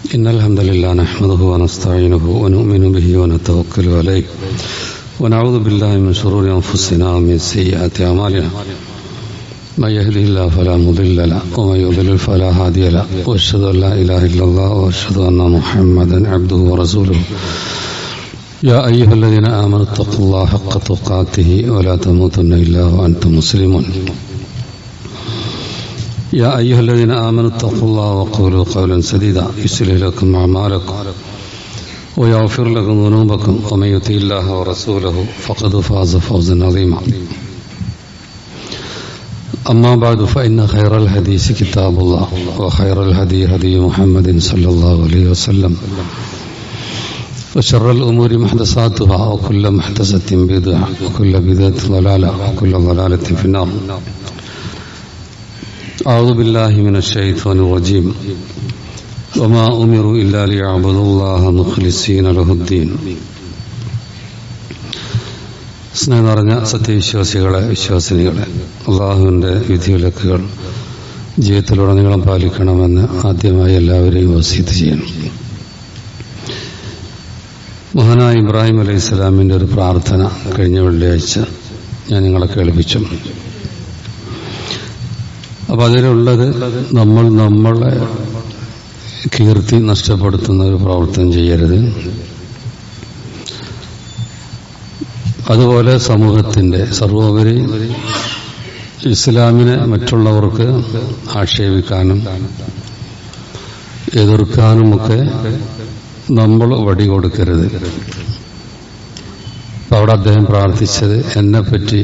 إن الحمد لله نحمده ونستعينه ونؤمن به ونتوكل عليه ونعوذ بالله من شرور أنفسنا ومن سيئات أعمالنا. من يهده الله فلا مضل له ومن يضلل فلا هادي له. وأشهد أن لا إله إلا الله وأشهد أن محمدا عبده ورسوله. يا أيها الذين آمنوا اتقوا الله حق تقاته ولا تموتن إلا وأنتم مسلمون. يا أيها الذين آمنوا اتقوا الله وقولوا قولا سديدا. يصلح لكم أعمالكم ويغفر لكم ذنوبكم. ومن يطع الله ورسوله فقد فاز فوزا عظيما. أما بعد فإن خير الحديث كتاب الله وخير الهدي هدي محمد صلى الله عليه وسلم. وشر الأمور محدثاتها وكل محدثة بدعة وكل بدعة ضلالة وكل ضلالة في النار. أعوذ بالله من الشيطان الرجيم وما أمروا إلا ليعبدوا الله مخلصين له الدين സ്നേഹം നിറഞ്ഞ സത്യവിശ്വാസികളെ വിശ്വാസിനികളെ അള്ളാഹുവിൻ്റെ വിധിവിലക്കുകൾ ജീവിതത്തിലുടനീളം പാലിക്കണമെന്ന് ആദ്യമായി എല്ലാവരെയും വസീത്ത് ചെയ്യണം മഹാനായ ഇബ്രാഹിം അലൈഹി സ്വലാമിൻ്റെ ഒരു പ്രാർത്ഥന കഴിഞ്ഞ വെള്ളിയാഴ്ച ഞാൻ നിങ്ങളെ കേൾപ്പിച്ചു അപ്പം അതിലുള്ളത് നമ്മൾ നമ്മളെ കീർത്തി നഷ്ടപ്പെടുത്തുന്ന ഒരു പ്രവർത്തനം ചെയ്യരുത്. അതുപോലെ സമൂഹത്തിന്റെ സർവോപരി ഇസ്ലാമിനെ മറ്റുള്ളവർക്ക് ആക്ഷേപിക്കാനും എതിർക്കാനുമൊക്കെ നമ്മൾ വടി കൊടുക്കരുത്. അവിടെ അദ്ദേഹം പ്രാർത്ഥിച്ചത് എന്നെപ്പറ്റി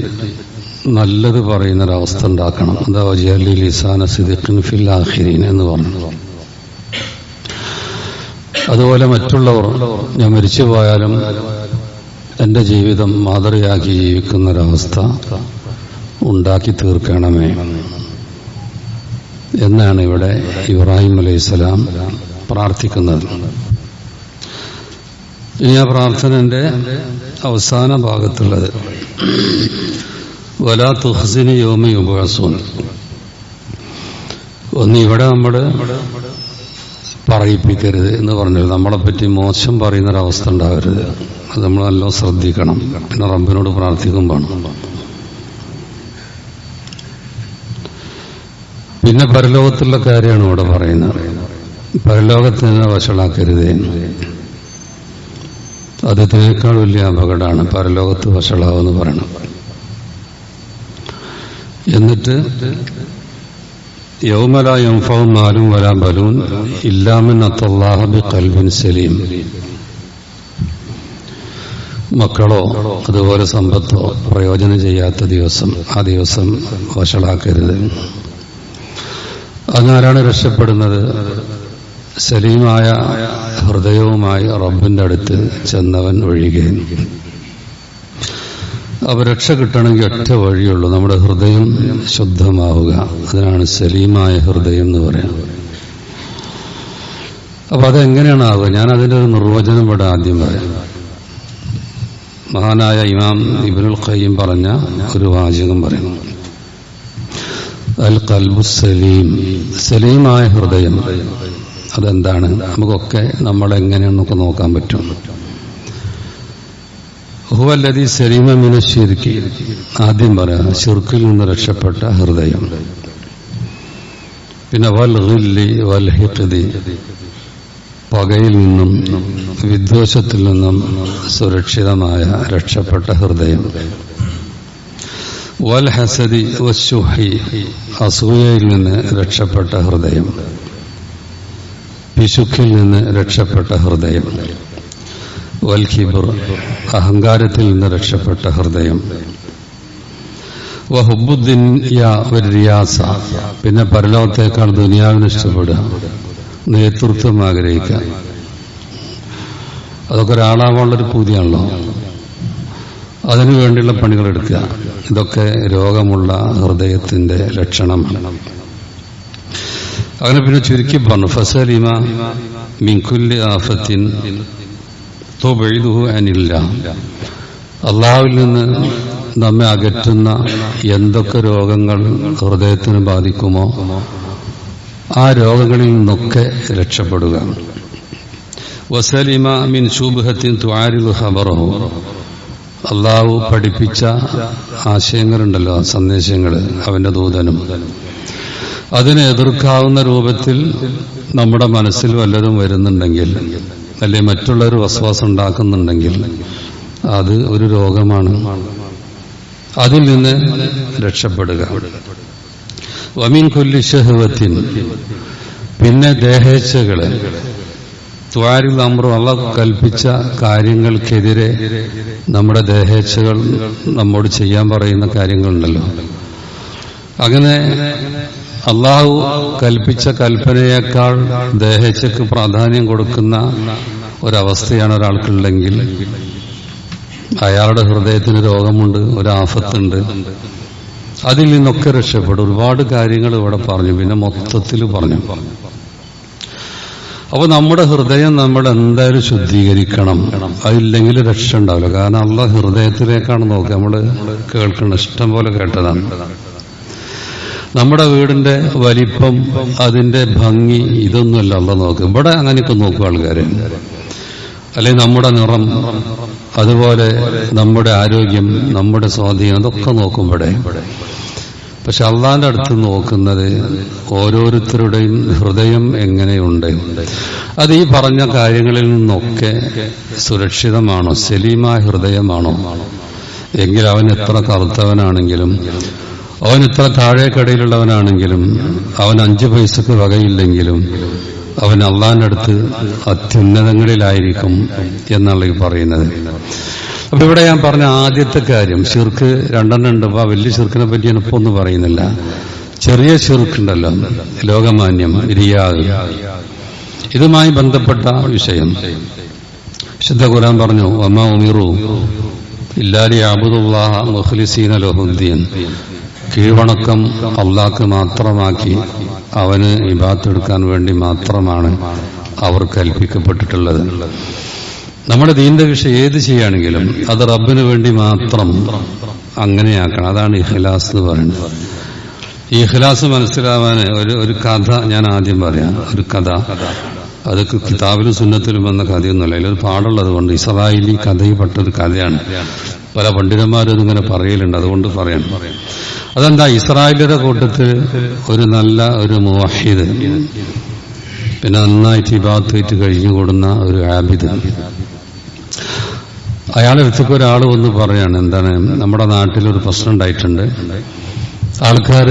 നല്ലത് പറയുന്ന ഒരവസ്ഥ ഉണ്ടാക്കണം. അതാ വജിയലി ലിസാന സിദിഖിൻ ഫിൽ ആഖിരീൻ എന്ന് പറഞ്ഞു. അതുപോലെ മറ്റുള്ളവർ ഞാൻ മരിച്ചു പോയാലും എന്റെ ജീവിതം മാതൃകയാക്കി ജീവിക്കുന്നൊരവസ്ഥ ഉണ്ടാക്കി തീർക്കണമേ. എന്നാണ് ഇവിടെ ഇബ്രാഹിം അലൈഹിസ്സലാം പ്രാർത്ഥിക്കുന്നത്. ഇനി ആ പ്രാർത്ഥനന്റെ അവസാന ഭാഗത്തുള്ളത്. വലാ തുഹസിന് യോമി ഉപവാസവും ഒന്ന് ഇവിടെ നമ്മൾ പറയിപ്പിക്കരുത് എന്ന് പറഞ്ഞത് നമ്മളെപ്പറ്റി മോശം പറയുന്നൊരവസ്ഥ ഉണ്ടാവരുത് അത് നമ്മൾ നല്ല ശ്രദ്ധിക്കണം. പിന്നെ റബ്ബിനോട് പ്രാർത്ഥിക്കുമ്പോൾ പിന്നെ പരലോകത്തുള്ള കാര്യമാണ് ഇവിടെ പറയുന്നത്. പരലോകത്തിന് വഷളാക്കരുത്. അത് ഇതിനേക്കാൾ വലിയ അപകടമാണ് പരലോകത്ത് വഷളാവെന്ന് പറയണം. എന്നിട്ട് യൗമല യംഫവും നാലും വരാൻ ബലൂൻ ഇല്ലാമിൻ അത്തല്ലാഹബി കൽബിൻ സലീം. മക്കളോ അതുപോലെ സമ്പത്തോ പ്രയോജനം ചെയ്യാത്ത ദിവസം ആ ദിവസം വഷളാക്കരുത്. അതിനാരാണ് രക്ഷപ്പെടുന്നത്? സലീമായ ഹൃദയവുമായി റബ്ബിന്റെ അടുത്ത് ചെന്നവൻ ഒഴികെ. അപ്പൊ രക്ഷ കിട്ടണമെങ്കിൽ ഒറ്റ വഴിയുള്ളൂ. നമ്മുടെ ഹൃദയം ശുദ്ധമാവുക. അതിനാണ് സലീമായ ഹൃദയം എന്ന് പറയാം. അപ്പൊ അതെങ്ങനെയാണ് ആവുക? ഞാൻ അതിന്റെ ഒരു നിർവചനം ഇവിടെ ആദ്യം പറയാം. മഹാനായ ഇമാം ഇബിനുൽ ഖയ്യം പറഞ്ഞ ഒരു വാചകം പറയുന്നു അൽ കൽബു സലീം. സലീമായ ഹൃദയം. അതെന്താണ്? നമുക്കൊക്കെ നമ്മളെങ്ങനെയെന്നൊക്കെ നോക്കാൻ പറ്റും. ഹുവല്ലതി സലീമ മിന ഷിർക്കി ആദ്യം പറയാം ശുർക്കിൽ നിന്ന് രക്ഷപ്പെട്ട ഹൃദയം. പിന്നെ വൽ ഹില്ലി വൽ ഹിഖദി. പകയിൽ നിന്നും വിദ്വേഷത്തിൽ നിന്നും സുരക്ഷിതമായ രക്ഷപ്പെട്ട ഹൃദയം. വൽ ഹസദി വശുഹി അസൂയയിൽ നിന്ന് രക്ഷപ്പെട്ട ഹൃദയം. പിശുക്കിൽ നിന്ന് രക്ഷപ്പെട്ട ഹൃദയം. വൽഖിബർ അഹങ്കാരത്തിൽ നിന്ന് രക്ഷപ്പെട്ട ഹൃദയം. പിന്നെ പരലോകത്തേക്കാൾ ദുനിയാവിന് ഇഷ്ടപ്പെടുക നേതൃത്വം ആഗ്രഹിക്കുക. അതൊക്കെ ഒരാളാവാനുള്ളൊരു പൂതിയാണല്ലോ. അതിനു വേണ്ടിയുള്ള പണികൾ എടുക്കുക. ഇതൊക്കെ രോഗമുള്ള ഹൃദയത്തിന്റെ ലക്ഷണമാണ്. അങ്ങനെ പിന്നെ ചുരുക്കി പറഞ്ഞു ഫസലിമ ആഫത്തിൻ അള്ളാഹുവിൽ നിന്ന് നമ്മെ അകറ്റുന്ന എന്തൊക്കെ രോഗങ്ങൾ ഹൃദയത്തിന് ബാധിക്കുമോ ആ രോഗങ്ങളിൽ നിന്നൊക്കെ രക്ഷപ്പെടുക. മിൻ അള്ളാഹു പഠിപ്പിച്ച ആശയങ്ങളുണ്ടല്ലോ സന്ദേശങ്ങൾ അവന്റെ ദൂതനും. അതിനെ എതിർക്കാവുന്ന രൂപത്തിൽ നമ്മുടെ മനസ്സിൽ വല്ലതും വരുന്നുണ്ടെങ്കിൽ അല്ലെ മറ്റുള്ളവർ വസ്വാസം ഉണ്ടാക്കുന്നുണ്ടെങ്കിൽ അത് ഒരു രോഗമാണ്. അതിൽ നിന്ന് രക്ഷപ്പെടുക. വമീൻ കൊല്ലി പിന്നെ ദേഹേച്ഛകൾ. ത്വാരിൽ അമ്രു അള്ള കൽപ്പിച്ച കാര്യങ്ങൾക്കെതിരെ നമ്മുടെ ദേഹേച്ഛകൾ നമ്മോട് ചെയ്യാൻ പറയുന്ന കാര്യങ്ങളുണ്ടല്ലോ. അങ്ങനെ അള്ളാഹു കൽപ്പിച്ച കൽപ്പനയേക്കാൾ ദേഹച്ചക്ക് പ്രാധാന്യം കൊടുക്കുന്ന ഒരവസ്ഥയാണ് ഒരാൾക്കുള്ളെങ്കിൽ. അയാളുടെ ഹൃദയത്തിന് രോഗമുണ്ട് ഒരാഫത്തുണ്ട്. അതിൽ നിന്നൊക്കെ രക്ഷപ്പെടും. ഒരുപാട് കാര്യങ്ങൾ ഇവിടെ പറഞ്ഞു. പിന്നെ മൊത്തത്തിൽ പറഞ്ഞു. അപ്പൊ നമ്മുടെ ഹൃദയം നമ്മൾ എന്തായാലും ശുദ്ധീകരിക്കണം. അതില്ലെങ്കിൽ രക്ഷ ഉണ്ടാവില്ല. കാരണം അള്ള ഹൃദയത്തിലേക്കാണ് നോക്കുക. നമ്മൾ കേൾക്കണം ഇഷ്ടം പോലെ കേട്ടതാണ്. നമ്മുടെ വീടിന്റെ വലിപ്പം അതിന്റെ ഭംഗി ഇതൊന്നുമല്ല. അല്ല നോക്കും. ഇവിടെ അങ്ങനെയൊക്കെ നോക്കും ആൾക്കാരെ. അല്ലെങ്കിൽ നമ്മുടെ നിറം അതുപോലെ നമ്മുടെ ആരോഗ്യം നമ്മുടെ സ്വാധീനം അതൊക്കെ നോക്കും ഇവിടെ. പക്ഷെ അള്ളാന്റെ അടുത്ത് നോക്കുന്നത് ഓരോരുത്തരുടെയും ഹൃദയം എങ്ങനെയുണ്ട്? അത് ഈ പറഞ്ഞ കാര്യങ്ങളിൽ നിന്നൊക്കെ സുരക്ഷിതമാണോ? സലീമായ ഹൃദയമാണോ? എങ്കിൽ അവൻ എത്ര കറുത്തവനാണെങ്കിലും അവൻ എത്ര താഴേക്കടയിലുള്ളവനാണെങ്കിലും അവൻ അഞ്ച് പൈസക്ക് വകയില്ലെങ്കിലും അവൻ അള്ളാന്റെ അടുത്ത് അത്യുന്നതങ്ങളിലായിരിക്കും എന്നുള്ള ഈ പറയുന്നത്. അപ്പൊ ഇവിടെ ഞാൻ പറഞ്ഞ ആദ്യത്തെ കാര്യം ശിർക്ക് രണ്ടെണ്ണം ഉണ്ട്. അപ്പൊ വലിയ ശിർക്കിനെ പറ്റി ഞാൻ ഇപ്പൊ ഒന്നും പറയുന്നില്ല. ചെറിയ ശിർക്കുണ്ടല്ലോ ലോകമാന്യം റിയാഗ് ഇതുമായി ബന്ധപ്പെട്ട വിഷയം. വിശുദ്ധ ഖുരാൻ പറഞ്ഞു അമ്മ ഉമിറു ഇല്ലാലി അബുദുല്ലാഹ മുഖ്ലിസീന ലോഹുദ്ദീൻ. കീഴ്വണക്കം അള്ളാക്ക് മാത്രമാക്കി അവന് ഇബാത്തെടുക്കാൻ വേണ്ടി മാത്രമാണ് അവർ കൽപ്പിക്കപ്പെട്ടിട്ടുള്ളത്. നമ്മുടെ ദീന്റെ വിഷയം ഏത് ചെയ്യുകയാണെങ്കിലും അത് റബ്ബിന് വേണ്ടി മാത്രം അങ്ങനെയാക്കണം. അതാണ് ഇഖ്ലാസ് എന്ന് പറയുന്നത്. ഈ ഇഖ്ലാസ് മനസ്സിലാവാൻ ഒരു ഒരു കഥ ഞാൻ ആദ്യം പറയാം. ഒരു കഥ. അതൊക്കെ കിതാബിലും സുന്നത്തിലും വന്ന കഥയൊന്നുമല്ല. അതിലൊരു പാടുള്ളത് കൊണ്ട് ഇസ്രായേലി കഥയിൽപ്പെട്ട ഒരു കഥയാണ്. പല പണ്ഡിതന്മാരും ഇങ്ങനെ പറയലുണ്ട്. അതുകൊണ്ട് പറയണം അതെന്താ? ഇസ്രായേലിയുടെ കൂട്ടത്തിൽ ഒരു നല്ല ഒരു മുവാഹിദ് പിന്നെ നന്നായിട്ട് ഇബാത്തേറ്റ് കഴിഞ്ഞു കൂടുന്ന ഒരു ആബിദ്. അയാളെ അടുത്തേക്ക് ഒരാൾ വന്ന് പറയാണ് എന്താണ്? നമ്മുടെ നാട്ടിൽ ഒരു പ്രശ്നം ഉണ്ടായിട്ടുണ്ട്. ആൾക്കാർ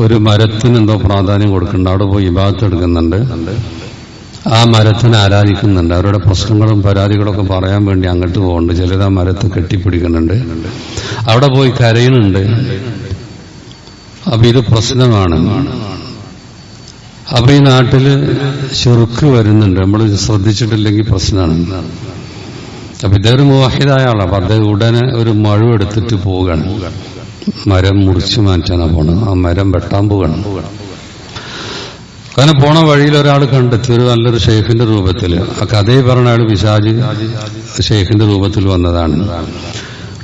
ഒരു മരത്തിന് എന്തോ പ്രാധാന്യം കൊടുക്കുന്നുണ്ട്. അവിടെ പോയി ഇബാത്ത് എടുക്കുന്നുണ്ട്. ആ മരത്തിനെ ആരാധിക്കുന്നുണ്ട്. അവരുടെ പ്രശ്നങ്ങളും പരാതികളൊക്കെ പറയാൻ വേണ്ടി അങ്ങോട്ട് പോകുന്നുണ്ട്. ചിലർ ആ മരത്തെ കെട്ടിപ്പിടിക്കുന്നുണ്ട്. അവിടെ പോയി കരയുന്നുണ്ട്. അപ്പൊ ഇത് പ്രശ്നമാണ്. അപ്പൊ ഈ നാട്ടിൽ ചെറുക്ക് വരുന്നുണ്ട്. നമ്മൾ ശ്രദ്ധിച്ചിട്ടില്ലെങ്കിൽ പ്രശ്നമാണ്. അപ്പൊ ഇതൊരു മോഹിതായ ആളാണ് അപ്പൊ അദ്ദേഹം ഉടനെ ഒരു മഴ എടുത്തിട്ട് പോവുകയാണ്. മരം മുറിച്ചു മാറ്റാനാ പോണത്. ആ മരം വെട്ടാൻ പോവുകയാണ്. കാരണം പോണ വഴിയിൽ ഒരാൾ കണ്ടെത്തി. ഒരു നല്ലൊരു ഷെയ്ഖിന്റെ രൂപത്തിൽ ആ കഥയെ പറഞ്ഞ ആൾ പിശാജ് ഷെയ്ഖിന്റെ രൂപത്തിൽ വന്നതാണ്.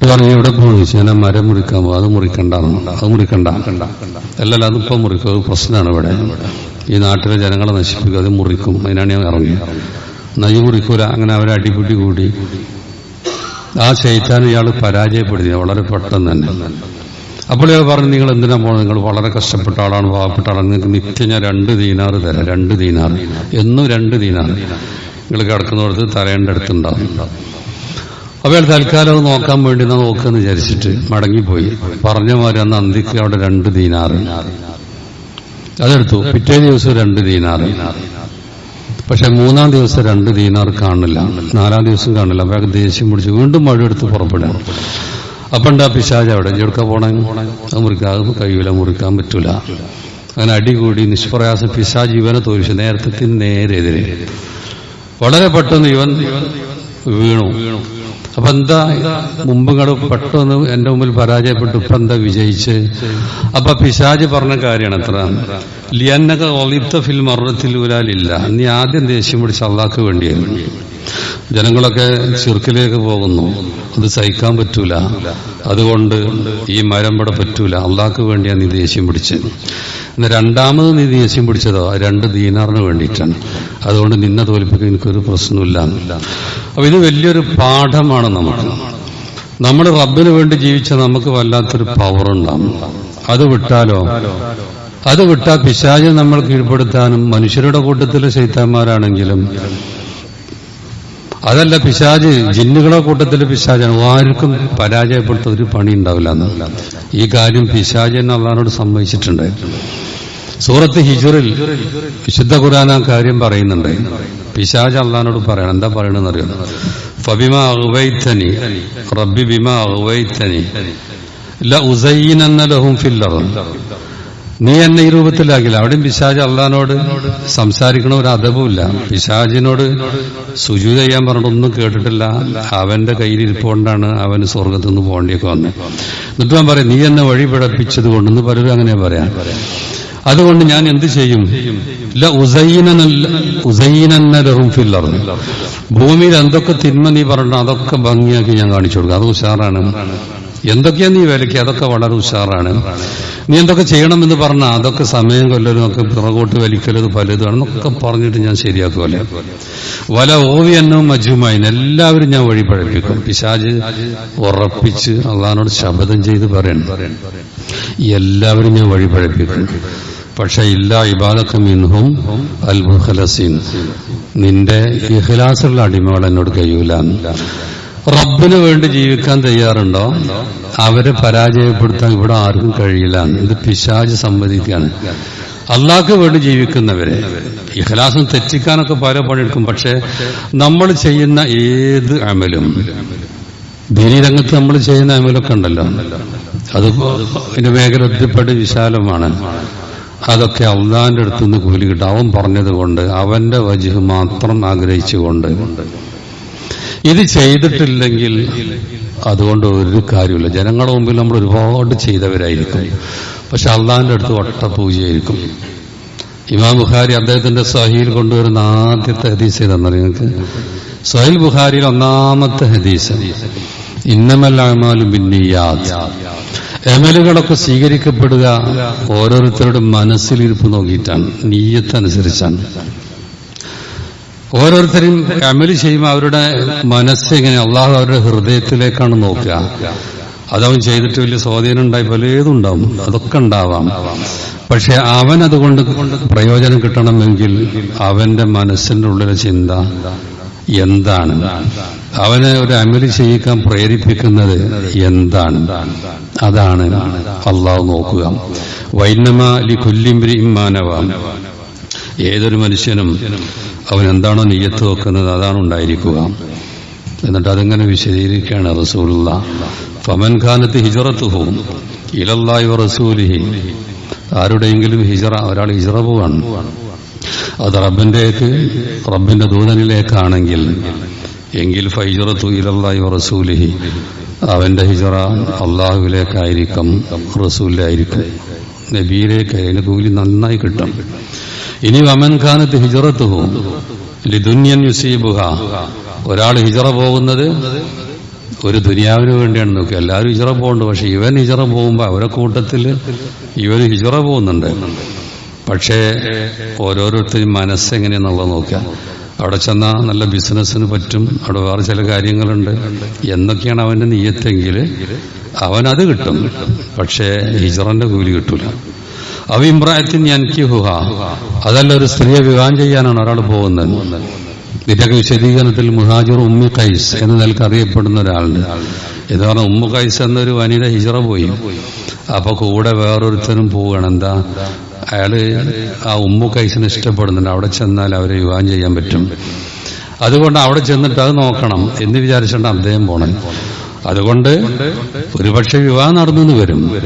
പറഞ്ഞു ഇവിടെ പോകണം ഞാൻ മരം മുറിക്കാൻ പോകും അത് മുറിക്കണ്ട അത് മുറിക്കണ്ട. അല്ലല്ല അതിപ്പോ മുറിക്കും. അത് പ്രശ്നമാണ് ഇവിടെ. ഈ നാട്ടിലെ ജനങ്ങളെ നശിപ്പിക്കും. അത് മുറിക്കും. അതിനാണ് ഞാൻ ഇറങ്ങി. നൈ മുറിക്കൂല. അങ്ങനെ അവരെ അടിപിടി കൂടി. ആ ചേച്ചാൻ ഇയാൾ പരാജയപ്പെടുത്തി. വളരെ പെട്ടെന്ന് തന്നെ. അപ്പോൾ ഇയാൾ പറഞ്ഞു നിങ്ങൾ എന്തിനാ പോകുന്നത് നിങ്ങൾ വളരെ കഷ്ടപ്പെട്ട ആളാണ് പാവപ്പെട്ട ആളാണ്. നിങ്ങൾക്ക് നിത്യം ഞാൻ രണ്ട് ദീനാറ് തരാം. രണ്ട് ദീനാറ്. എന്നും രണ്ട് ദീനാറ്. നിങ്ങൾ കിടക്കുന്നിടത്ത് തരേണ്ട അടുത്തുണ്ടാവും. അപ്പൊ അയാൾ തൽക്കാലം അത് നോക്കാൻ വേണ്ടി എന്നാ നോക്കാന്ന് വിചാരിച്ചിട്ട് മടങ്ങിപ്പോയി. പറഞ്ഞ മാതിരി അന്ന് അന്തിക്ക് അവിടെ രണ്ട് ദീനാറ്. അതെടുത്തു. പിറ്റേ ദിവസം രണ്ട് ദീനാറ്. പക്ഷെ മൂന്നാം ദിവസം രണ്ട് ദീനാർ കാണില്ല. നാലാം ദിവസം കാണില്ല. അപ്പൊ ദേഷ്യം പിടിച്ച്. വീണ്ടും മഴ എടുത്ത് പുറപ്പെടുക അപ്പൊ ഉണ്ടാ പിശാജ് അവിടെ? എടുക്കാൻ പോണേ? അത് മുറിക്കാൻ അത് കഴിയൂല. മുറിക്കാൻ പറ്റൂല. അങ്ങനെ അടികൂടി നിഷ്പ്രയാസം പിശാജ് ഇവനെ തോൽച്ചു നേരത്തെ നേരെതിരെ വളരെ പെട്ടെന്ന് ഇവൻ വീണു. അപ്പൊ എന്താ മുമ്പ് കട പെട്ടെന്ന് എന്റെ മുമ്പിൽ പരാജയപ്പെട്ടു ഇപ്പൊ എന്താ വിജയിച്ച്. അപ്പൊ പിശാജ് പറഞ്ഞ കാര്യമാണ് അത്ര. ലിയന്നക ഒളിത്ത ഫിൽ മറത്തിൽ ഊരാലില്ല നീ ആദ്യം ദേഷ്യം പിടിച്ച് അള്ളാക്ക് വേണ്ടി ജനങ്ങളൊക്കെ ചെറുക്കിലേക്ക് പോകുന്നു. അത് സഹിക്കാൻ പറ്റൂല. അതുകൊണ്ട് ഈ മരം ഇവിടെ പറ്റൂല. അള്ളാക്ക് വേണ്ടിയാണ് നീ ദേഷ്യം പിടിച്ചത് എന്നാൽ രണ്ടാമത് നീ ദേഷ്യം പിടിച്ചതോ? രണ്ട് ദീനാറിന് വേണ്ടിയിട്ടാണ്. അതുകൊണ്ട് നിന്നെ തോൽപ്പിക്കാൻ എനിക്കൊരു പ്രശ്നമില്ല അപ്പൊ ഇത് വലിയൊരു പാഠമാണ് നമുക്ക്. നമ്മൾ റബ്ബിന് വേണ്ടി ജീവിച്ച നമുക്ക് വല്ലാത്തൊരു പവർ ഉണ്ടാവും അത് വിട്ടാലോ? അത് വിട്ടാൽ പിശാച് നമ്മൾ കീഴ്പ്പെടുത്താനും മനുഷ്യരുടെ കൂട്ടത്തിലെ ശൈത്താന്മാരാണെങ്കിലും. അതല്ല പിശാജ് ജിന്നുകളെ കൂട്ടത്തിൽ പിശാജാണ് ആർക്കും പരാജയപ്പെടുത്ത ഒരു പണി ഉണ്ടാവില്ല എന്നല്ല ഈ കാര്യം പിശാജ് എന്ന അള്ളഹാനോട് സമ്മതിച്ചിട്ടുണ്ട് സൂറത്ത് ഹിജുറിൽ വിശുദ്ധ ഖുർആൻ ആ കാര്യം പറയുന്നുണ്ട്. പിശാജ് അള്ളഹാനോട് പറയണം. എന്താ പറയണെന്ന് അറിയാം? ഫബിമ റബ്ബി ബിമ ലഹും നീ എന്നെ ഈ രൂപത്തിലാക്കില്ല. അവിടെയും പിശാജ് അള്ളഹാനോട് സംസാരിക്കണ ഒരു അതവുമില്ല പിശാജിനോട് സുജു ചെയ്യാൻ പറഞ്ഞിട്ടൊന്നും കേട്ടിട്ടില്ല. അവന്റെ കയ്യിലിരിപ്പോണ്ടാണ് അവന് സ്വർഗത്തു നിന്ന് പോകേണ്ടിയൊക്കെ വന്നത്. എന്നിട്ട് ഞാൻ പറയാം നീ എന്നെ വഴി പിഴപ്പിച്ചത് കൊണ്ടെന്ന് പലരും അങ്ങനെ പറയാം. അതുകൊണ്ട് ഞാൻ എന്ത് ചെയ്യും? ഭൂമിയിൽ എന്തൊക്കെ തിന്മ നീ പറഞ്ഞു അതൊക്കെ ഭംഗിയാക്കി ഞാൻ കാണിച്ചു കൊടുക്കും. അത് ഉഷാറാണ്. എന്തൊക്കെയാ നീ വിലക്ക്? അതൊക്കെ വളരെ ഉഷാറാണ്. നീ എന്തൊക്കെ ചെയ്യണമെന്ന് പറഞ്ഞാൽ അതൊക്കെ സമയം കൊല്ലലും ഒക്കെ പിറകോട്ട് വലിക്കലത് പലതുമാണെന്നൊക്കെ പറഞ്ഞിട്ട് ഞാൻ ശരിയാക്കുമല്ലേ വല ഓവിയന്നും മജുമായി എല്ലാവരും ഞാൻ വഴി പഴപ്പിക്കും. പിശാജ് ഉറപ്പിച്ച് അള്ളഹാനോട് ശപഥം ചെയ്ത് പറയണം. എല്ലാവരും ഞാൻ വഴി പഴപ്പിക്കും. പക്ഷെ ഇല്ല ഇബാദക്ക മിൻഹും അൽ നിന്റെ ഇഹ്ലാസുള്ള അടിമകൾ എന്നോട് കഴിയൂല. റബ്ബിന് വേണ്ടി ജീവിക്കാൻ തയ്യാറുണ്ടോ? അവരെ പരാജയപ്പെടുത്താൻ ഇവിടെ ആർക്കും കഴിയില്ല. ഇത് പിശാജ് സമ്മതിക്കാണ് അള്ളാഹ്ക്ക് വേണ്ടി ജീവിക്കുന്നവരെ. ഇഖ്ലാസം തെറ്റിക്കാനൊക്കെ പല പണിയെടുക്കും. പക്ഷെ നമ്മൾ ചെയ്യുന്ന ഏത് അമലും ദീനി നമ്മൾ ചെയ്യുന്ന അമലൊക്കെ ഉണ്ടല്ലോ. അത് അതിന്റെ മേഖല ഒറ്റപ്പെട്ട് വിശാലമാണ്. അതൊക്കെ അള്ളാന്റെ അടുത്തുനിന്ന് കൂലി കിട്ടും. അവൻ പറഞ്ഞതുകൊണ്ട് അവന്റെ വജു മാത്രം ആഗ്രഹിച്ചുകൊണ്ട്. ഇത് ചെയ്തിട്ടില്ലെങ്കിൽ അതുകൊണ്ട് ഒരു കാര്യമില്ല. ജനങ്ങളുടെ മുമ്പിൽ നമ്മൾ ഒരുപാട് ചെയ്തവരായിരിക്കും. പക്ഷെ അള്ളാഹിന്റെ അടുത്ത് വട്ട പൂജയായിരിക്കും. ഇമാം ബുഖാരി അദ്ദേഹത്തിന്റെ സഹീൽ കൊണ്ടുവരുന്ന ആദ്യത്തെ ഹദീസ് ഏതാണെന്ന് നിങ്ങൾക്ക്? സഹീൽ ബുഖാരിയിൽ ഒന്നാമത്തെ ഹദീസ്. ഇന്നമല്ലാമാലും പിന്നെ എമലുകളൊക്കെ സ്വീകരിക്കപ്പെടുക ഓരോരുത്തരുടെ മനസ്സിലിരിപ്പ് നോക്കിയിട്ടാണ് നീയത്തനുസരിച്ചാണ്. ഓരോരുത്തരും അമൽ ചെയ്യുമ്പോൾ അവരുടെ മനസ്സ് എങ്ങനെ അള്ളാഹു അവരുടെ ഹൃദയത്തിലേക്കാണ് നോക്കുക. അതവൻ ചെയ്തിട്ട് വലിയ സ്വാധീനം ഉണ്ടായി പലതും ഉണ്ടാവും. അതൊക്കെ ഉണ്ടാവാം. പക്ഷെ അവൻ അതുകൊണ്ട് പ്രയോജനം കിട്ടണമെങ്കിൽ അവന്റെ മനസ്സിന്റെ ഉള്ളിലെ ചിന്ത എന്താണ്? അവനെ ഒരു അമൽ ചെയ്യിക്കാൻ പ്രേരിപ്പിക്കുന്നത് എന്താണ്? അതാണ് അള്ളാഹു നോക്കുക. വൈന്നമ ലി കുല്ലിംബ്രി ഇമ്മാനവാം ഏതൊരു മനുഷ്യനും അവൻ എന്താണോ നെയ്യത്ത് വെക്കുന്നത് അതാണ് ഉണ്ടായിരിക്കുക. എന്നിട്ട് അതിങ്ങനെ വിശദീകരിക്കുകയാണ് റസൂലുള്ള. ഫമൻ ഖാനത്ത് ഹിജറത്ത് പോകും ഇലല്ലായ റസൂലിഹി ആരുടെയെങ്കിലും ഹിജറ ഒരാൾ ഹിജറ പോവാണ്. അത് റബ്ബിന്റെക്ക് റബ്ബിന്റെ ദൂതനിലേക്കാണെങ്കിൽ എങ്കിൽ ഫൈജറത്തു ഇലല്ലായി റസൂലിഹി അവന്റെ ഹിജറ അള്ളാഹുവിലേക്കായിരിക്കും റസൂലിലായിരിക്കും. നബിയിലേക്ക് അതിന് കൂലി നന്നായി കിട്ടും. ഇനി വമൻ ഖാനത്ത് ഹിജറത്ത് ലിദുന്യൻ യുസീബുഹ. ഒരാൾ ഹിജറ പോകുന്നത് ഒരു ദുനിയാവിന് വേണ്ടിയാണ്. നോക്കുക എല്ലാവരും ഹിജറ പോകുന്നുണ്ട് പക്ഷെ ഇവൻ ഹിജറ പോകുമ്പോൾ അവരെ കൂട്ടത്തിൽ ഇവർ ഹിജറ പോകുന്നുണ്ട്. പക്ഷേ ഓരോരുത്തരും മനസ്സെങ്ങനെയെന്നുള്ളത് നോക്കുക. അവിടെ ചെന്നാൽ നല്ല ബിസിനസ്സിന് പറ്റും. അവിടെ വേറെ ചില കാര്യങ്ങളുണ്ട്. എന്നൊക്കെയാണ് അവന്റെ നീയത്തെങ്കിൽ അവനത് കിട്ടും. പക്ഷേ ഹിജറന്റെ കൂലി കിട്ടൂല. അവ ഞാൻ കിഹുഹ അതല്ല ഒരു സ്ത്രീയെ വിവാഹം ചെയ്യാനാണ് ഒരാൾ പോകുന്നത്. ഇതിന്റെയൊക്കെ വിശദീകരണത്തിൽ മുഹാജിർ ഉമ്മി കൈസ് എന്ന നിലയ്ക്ക് അറിയപ്പെടുന്ന ഒരാളുണ്ട്. എന്ന് പറഞ്ഞാൽ ഉമ്മു കൈസ് എന്നൊരു വനിത ഹിജറ പോയി. അപ്പൊ കൂടെ വേറൊരുത്തരും പോവുകയാണ്. എന്താ? അയാൾ ആ ഉമ്മു കൈസിനെ ഇഷ്ടപ്പെടുന്നുണ്ട്. അവിടെ ചെന്നാൽ അവരെ വിവാഹം ചെയ്യാൻ പറ്റും. അതുകൊണ്ട് അവിടെ ചെന്നിട്ട് അത് നോക്കണം എന്ന് വിചാരിച്ചുകൊണ്ട് അദ്ദേഹം പോണേ അതുകൊണ്ട് ഒരുപക്ഷെ വിവാഹം നടന്നു വരും.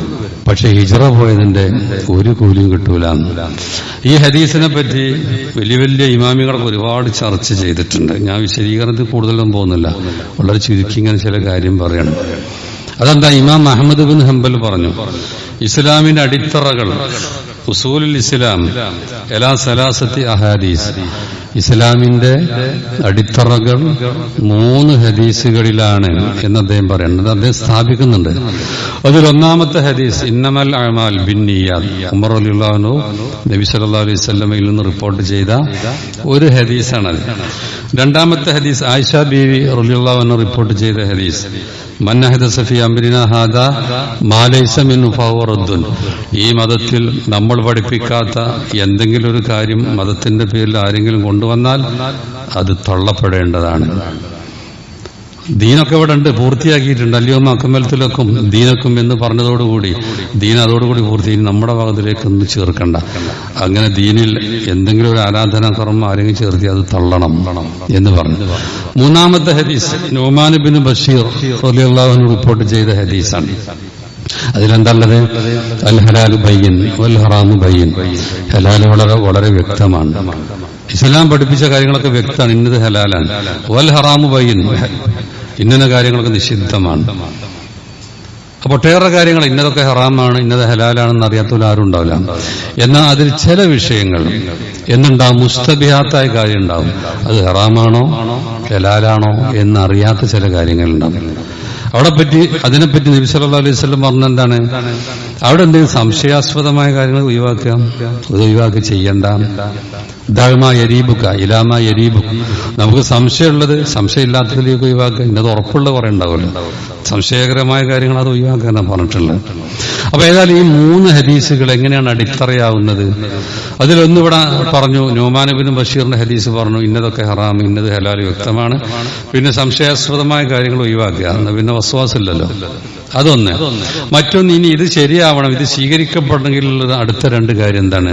പക്ഷെ ഹിജറ പോയതിന്റെ ഒരു കൂലിയും കിട്ടൂല. ഈ ഹദീസിനെ പറ്റി വലിയ വലിയ ഇമാമികളൊക്കെ ഒരുപാട് ചർച്ച ചെയ്തിട്ടുണ്ട്. ഞാൻ വിശദീകരണത്തിൽ കൂടുതലൊന്നും പോകുന്നില്ല. വളരെ ചുരുക്കി ഇങ്ങനെ ചില കാര്യം പറയണം. അതെന്താ? ഇമാം അഹമ്മദ് ബിൻ ഹംബൽ പറഞ്ഞു ഇസ്ലാമിന്റെ അടിത്തറകൾ ഉസൂലുൽ ഇസ്ലാം എലാ സലാസത്തി അഹാദീസ്. ഇസ്ലാമിന്റെ അടിത്തറകൾ മൂന്ന് ഹദീസുകളിലാണ് എന്ന് അദ്ദേഹം പറയുന്നത്. അദ്ദേഹം സ്ഥാപിക്കുന്നുണ്ട്. അതിൽ ഒന്നാമത്തെ ഹദീസ് ഇന്നമൽ അമാൽ ബിന്നിയാദ് ഉമർ അലിള്ളാഹു നബി സല്ലല്ലാഹു അലൈഹി വസല്ലമയിൽ നിന്ന് റിപ്പോർട്ട് ചെയ്ത ഒരു ഹദീസാണത്. രണ്ടാമത്തെ ഹദീസ് ആയിഷ ബീവി റളിയല്ലാഹു റിപ്പോർട്ട് ചെയ്ത ഹദീസ്. മന്നഹദ സഫി അംരിന ഹാദ മാലൈസ മിൻ ഫവറദ്ദുൻ ഈ മതത്തിൽ നമ്മൾ പഠിപ്പിക്കാത്ത എന്തെങ്കിലും ഒരു കാര്യം മതത്തിന്റെ പേരിൽ ആരെങ്കിലും കൊണ്ടുവന്നാൽ അത് തള്ളപ്പെടേണ്ടതാണ്. ദീനൊക്കെ ഇവിടെ ഉണ്ട് പൂർത്തിയാക്കിയിട്ടുണ്ട്. അല്ലയോ അക്കമ്പലത്തിലൊക്കും ദീനക്കും എന്ന് പറഞ്ഞതോടുകൂടി ദീൻ അതോടുകൂടി പൂർത്തി. നമ്മുടെ ഭാഗത്തിലേക്ക് ഒന്നും ചേർക്കണ്ട. അങ്ങനെ ദീനിൽ എന്തെങ്കിലും ഒരു ആരാധനാ കർമ്മം ആരെങ്കിലും ചേർത്തി അത് തള്ളണം എന്ന് പറഞ്ഞു. മൂന്നാമത്തെ ഹദീസ് നോമാൻ ബിൻ ബഷീർ റിപ്പോർട്ട് ചെയ്ത ഹദീസാണ്. അതിലെന്താണുള്ളത് അൽ ഹലാൽ ബയ്യൻ വൽ ഹറാമു ബയ്യൻ. ഹലാൽ വളരെ വളരെ വ്യക്തമാണ്. ഇസ്ലാം പഠിപ്പിച്ച കാര്യങ്ങളൊക്കെ വ്യക്തമാണ്. ഇന്നത് ഹലാലാണ്. വൽ ഹറാമു ബയ്യൻ ഇന്ന കാര്യങ്ങളൊക്കെ നിഷിദ്ധമാണ്. അപ്പൊ ഒട്ടേറെ കാര്യങ്ങൾ ഇന്നതൊക്കെ ഹറാമാണ് ഇന്നത് ഹലാലാണെന്ന് അറിയാത്തവർ ആരും ഉണ്ടാവില്ല. എന്നാൽ അതിൽ ചില വിഷയങ്ങൾ എന്നുണ്ടാവും മുസ്തബിഹാത്തായ കാര്യം ഉണ്ടാവും അത് ഹറാമാണോ? ഹലാലാണോ? എന്നറിയാത്ത ചില കാര്യങ്ങൾ കാര്യങ്ങളുണ്ടാവും. അവിടെ പറ്റി അതിനെപ്പറ്റി നബി അലൈഹി വസല്ലം പറഞ്ഞ എന്താണ് അവിടെ എന്തെങ്കിലും സംശയാസ്പദമായ കാര്യങ്ങൾ ഒഴിവാക്കുക? അത് ഒഴിവാക്കി ചെയ്യണ്ട. ധർമ്മ എരീബുക്ക ഇലാമ എരീബുക്ക നമുക്ക് സംശയമുള്ളത് സംശയമില്ലാത്തതിലേക്ക് ഒഴിവാക്കുക. ഇന്നത് ഉറപ്പുള്ള കുറെ ഉണ്ടാവുമല്ലോ. സംശയകരമായ കാര്യങ്ങൾ അത് ഒഴിവാക്കാനാണ് പറഞ്ഞിട്ടുള്ളത്. അപ്പൊ ഏതായാലും ഈ മൂന്ന് ഹദീസുകൾ എങ്ങനെയാണ് അടിത്തറയാവുന്നത്? അതിലൊന്നിവിടെ പറഞ്ഞു നോമാനബിനും ബഷീറിന്റെ ഹദീസ് പറഞ്ഞു ഇന്നതൊക്കെ ഹറാം ഇന്നത് ഹലാൽ വ്യക്തമാണ്. പിന്നെ സംശയാസ്പദമായ കാര്യങ്ങൾ ഒഴിവാക്കുക. പിന്നെ വസ്വാസില്ലല്ലോ അതൊന്ന്. മറ്റൊന്ന് ഇനി ഇത് ശരിയാവണം. ഇത് സ്വീകരിക്കപ്പെടണമെങ്കിൽ അടുത്ത രണ്ട് കാര്യം എന്താണ്?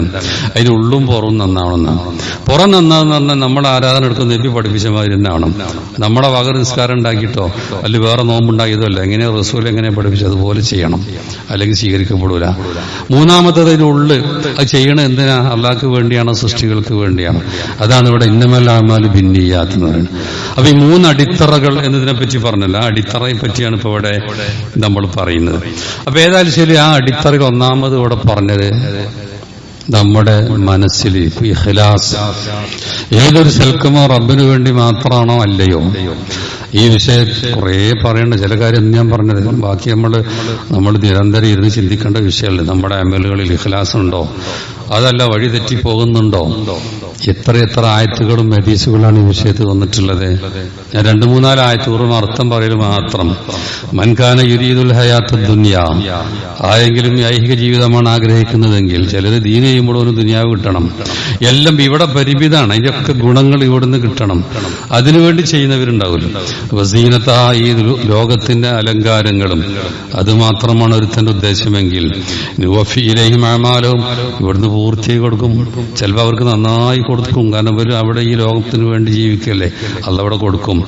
അതിന് ഉള്ളും പുറവും നന്നാവണം പുറം നന്നാവെന്ന് പറഞ്ഞാൽ നമ്മൾ ആരാധന എടുക്കുന്ന നബി പഠിപ്പിച്ച മാതിരി തന്നെ ആവണം നമ്മുടെ വക നിസ്കാരം ഉണ്ടാക്കിയിട്ടോ അല്ലെങ്കിൽ വേറെ നോമ്പുണ്ടാക്കിയതോ അല്ല എങ്ങനെ റസൂൽ എങ്ങനെ പഠിപ്പിച്ചത് അതുപോലെ ചെയ്യണം. അല്ലെങ്കിൽ സ്വീകരിക്കപ്പെടൂല. മൂന്നാമത്തത് അതിന് ഉള്ള്. അത് ചെയ്യണത് എന്തിനാ? അള്ളാഹ്ക്ക് വേണ്ടിയാണോ? സൃഷ്ടികൾക്ക് വേണ്ടിയാണ്? അതാണ് ഇവിടെ ഇന്നമല്ലാമാൽ ഭിന്നിയാത്ത് എന്ന് പറയുന്നത്. അപ്പൊ ഈ മൂന്ന് അടിത്തറകൾ എന്നതിനെ പറ്റി പറഞ്ഞല്ല. ആ അടിത്തറയെ പറ്റിയാണ് ഇപ്പൊ ഇവിടെ നമ്മൾ പറയുന്നത്. അപ്പൊ ഏതായാലും ശരി ആ അടിത്തറയിൽ ഒന്നാമത് ഇവിടെ പറഞ്ഞത് നമ്മുടെ മനസ്സിൽ ഇഖ്ലാസ്. ഏതൊരു സൽക്കമോ റബ്ബിന് വേണ്ടി മാത്രമാണോ അല്ലയോ? ഈ വിഷയം കുറേ പറയേണ്ട. ചില കാര്യം ഞാൻ പറഞ്ഞത് ബാക്കി നമ്മൾ നമ്മൾ നിരന്തരം ഇരുന്ന് ചിന്തിക്കേണ്ട വിഷയമല്ലേ? നമ്മുടെ അമലുകളിൽ ഇഖ്ലാസ് ഉണ്ടോ? അതല്ല വഴി തെറ്റി പോകുന്നുണ്ടോ എത്ര എത്ര ആയത്തുകളും ഹദീസുകളാണ് ഈ വിഷയത്തിൽ വന്നിട്ടുള്ളത്. ഞാൻ രണ്ടു മൂന്നാൽ ആയത്തുകളും അർത്ഥം പറയൽ മാത്രം. മൻകാന യുരീദുൽ ഹയാത്ത് ദുന്യ. ആരെങ്കിലും ഐഹിക ജീവിതമാണ് ആഗ്രഹിക്കുന്നതെങ്കിൽ ചിലർ ദീന ചെയ്യുമ്പോൾ ഒരു ദുനിയാവ് കിട്ടണം. എല്ലാം ഇവിടെ പരിമിതാണ് അതിന്റെയൊക്കെ ഗുണങ്ങൾ ഇവിടുന്ന് കിട്ടണം. അതിനുവേണ്ടി ചെയ്യുന്നവരുണ്ടാവില്ല. വസീനത്ത ഈ ലോകത്തിന്റെ അലങ്കാരങ്ങളും അത് മാത്രമാണ് ഒരുത്തന്റെ ഉദ്ദേശമെങ്കിൽ. ഇവിടുന്ന് പൂർത്തിയായി കൊടുക്കും. ചിലപ്പോൾ അവർക്ക് നന്നായി കൊടുക്കും. കാരണം അവർ അവിടെ ഈ ലോകത്തിന് വേണ്ടി ജീവിക്കല്ലേ? അതവിടെ കൊടുക്കും.